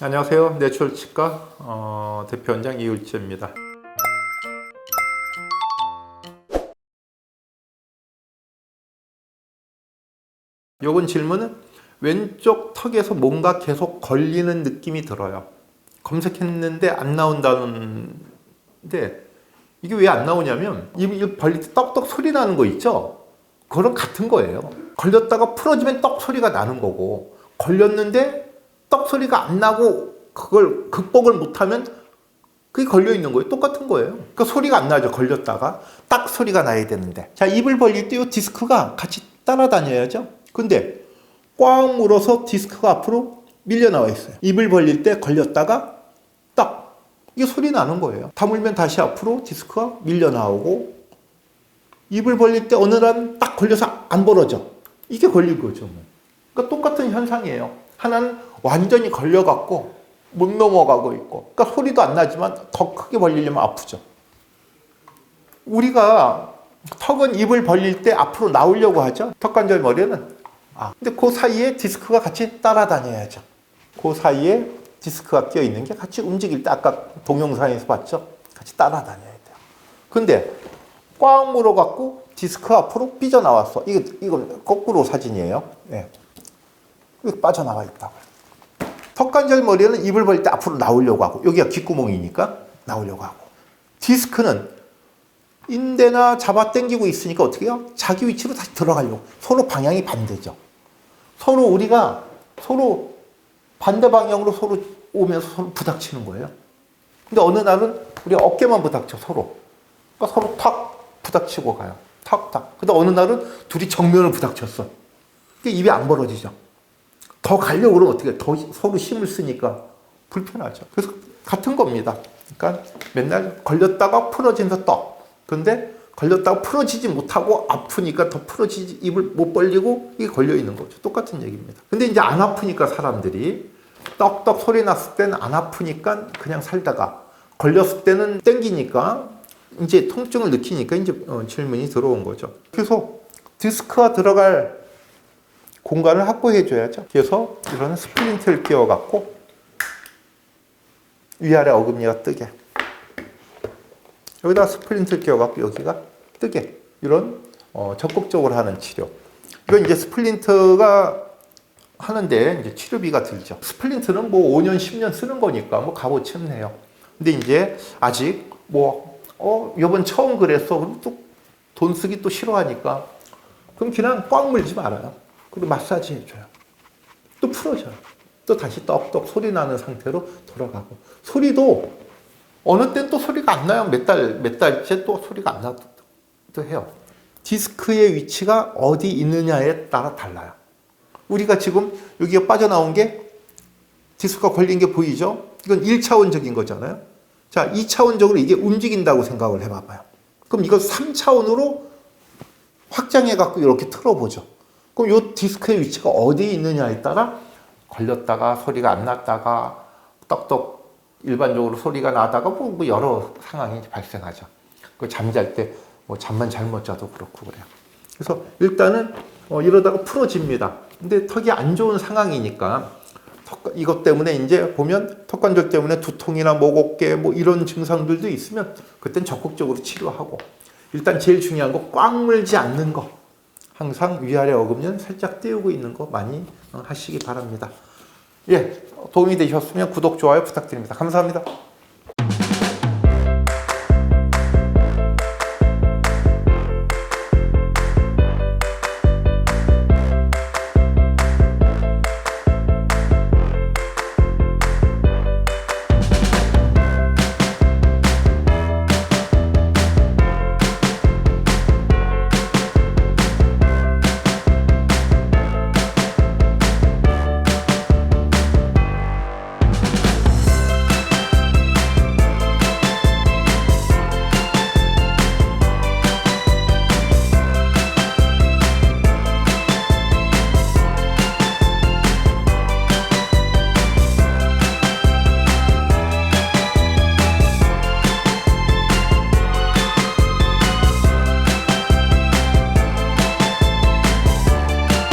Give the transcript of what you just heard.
안녕하세요. 내추럴 치과 어, 대표 원장 이울지입니다. 요건 질문은 왼쪽 턱에서 뭔가 계속 걸리는 느낌이 들어요. 검색했는데 안 나온다는데 이게 왜 안 나오냐면 입, 입 벌릴 때 떡떡 소리 나는 거 있죠? 그거랑 같은 거예요. 걸렸다가 풀어지면 떡 소리가 나는 거고 걸렸는데 떡 소리가 안 나고 그걸 극복을 못하면 그게 걸려 있는 거예요. 똑같은 거예요. 그러니까 소리가 안 나죠. 걸렸다가 딱 소리가 나야 되는데. 자, 입을 벌릴 때 이 디스크가 같이 따라다녀야죠. 근데 꽉 물어서 디스크가 앞으로 밀려 나와 있어요. 입을 벌릴 때 걸렸다가 딱 이게 소리 나는 거예요. 다물면 다시 앞으로 디스크가 밀려 나오고 입을 벌릴 때 어느 날딱 걸려서 안 벌어져. 이게 걸린 거죠. 뭐. 그러니까 똑같은 현상이에요. 하나는 완전히 걸려갖고 못 넘어가고 있고, 그러니까 소리도 안 나지만 더 크게 벌리려면 아프죠. 우리가 턱은 입을 벌릴 때 앞으로 나오려고 하죠. 턱관절 머리는. 아, 근데 그 사이에 디스크가 같이 따라다녀야죠. 그 사이에 디스크가 끼어 있는 게 같이 움직일 때 아까 동영상에서 봤죠. 같이 따라다녀야 돼요. 근데 꽉 물어갖고 디스크 앞으로 삐져나왔어. 이거, 이건 거꾸로 사진이에요. 네. 빠져나와 있다고. 턱관절 머리는 입을 벌릴 때 앞으로 나오려고 하고, 여기가 귓구멍이니까 나오려고 하고. 디스크는 인대나 잡아 당기고 있으니까 어떻게 해요? 자기 위치로 다시 들어가려고. 서로 방향이 반대죠. 서로 우리가 서로 반대 방향으로 서로 오면서 서로 부닥치는 거예요. 근데 어느 날은 우리 어깨만 부닥쳐, 서로. 그러니까 서로 탁 부닥치고 가요. 탁, 탁. 근데 어느 날은 둘이 정면을 부닥쳤어. 그러니까 입이 안 벌어지죠. 더 가려고 그러면 어떻게 해? 더 서로 힘을 쓰니까 불편하죠. 그래서 같은 겁니다. 그러니까 맨날 걸렸다가 풀어지면서 떡. 근데 걸렸다가 풀어지지 못하고 아프니까 더 풀어지지 입을 못 벌리고 이게 걸려 있는 거죠. 똑같은 얘기입니다. 근데 이제 안 아프니까 사람들이 떡떡 소리 났을 때는 안 아프니까 그냥 살다가 걸렸을 때는 땡기니까 이제 통증을 느끼니까 이제 어, 질문이 들어온 거죠. 그래서 디스크가 들어갈 공간을 확보해 줘야죠. 그래서 이런 스플린트를 끼워 갖고 위아래 어금니가 뜨게 여기다 스플린트를 끼워 갖고 여기가 뜨게 이런 어, 적극적으로 하는 치료. 이건 이제 스플린트가 하는데 이제 치료비가 들죠. 스플린트는 뭐 5년, 10년 쓰는 거니까 뭐 값어치 없네요. 근데 이제 아직 뭐, 어, 요번 처음 그랬어. 그럼 또 돈 쓰기 또 싫어하니까. 그럼 그냥 꽉 물지 말아요. 그리고 마사지 해줘요. 또 풀어줘요. 또 다시 떡떡 소리 나는 상태로 돌아가고. 소리도 어느 땐 또 소리가 안 나요. 몇 달, 몇 달째 또 소리가 안 나도 해요. 디스크의 위치가 어디 있느냐에 따라 달라요. 우리가 지금 여기가 빠져나온 게 디스크가 걸린 게 보이죠? 이건 1차원적인 거잖아요. 자, 2차원적으로 이게 움직인다고 생각을 해봐봐요. 그럼 이걸 3차원으로 확장해갖고 이렇게 틀어보죠. 그럼 이 디스크의 위치가 어디에 있느냐에 따라 걸렸다가 소리가 안 났다가 떡떡 일반적으로 소리가 나다가 뭐, 뭐 여러 상황이 발생하죠. 그 잠잘 때 뭐 잠만 잘 못 자도 그렇고 그래요. 그래서 일단은 어, 이러다가 풀어집니다. 근데 턱이 안 좋은 상황이니까 턱, 이것 때문에 이제 보면 턱관절 때문에 두통이나 목 어깨 뭐 이런 증상들도 있으면 그땐 적극적으로 치료하고 일단 제일 중요한 거 꽉 물지 않는 거 항상 위아래 어금니는 살짝 띄우고 있는 거 많이 어, 하시기 바랍니다. 예, 도움이 되셨으면 구독, 좋아요 부탁드립니다. 감사합니다.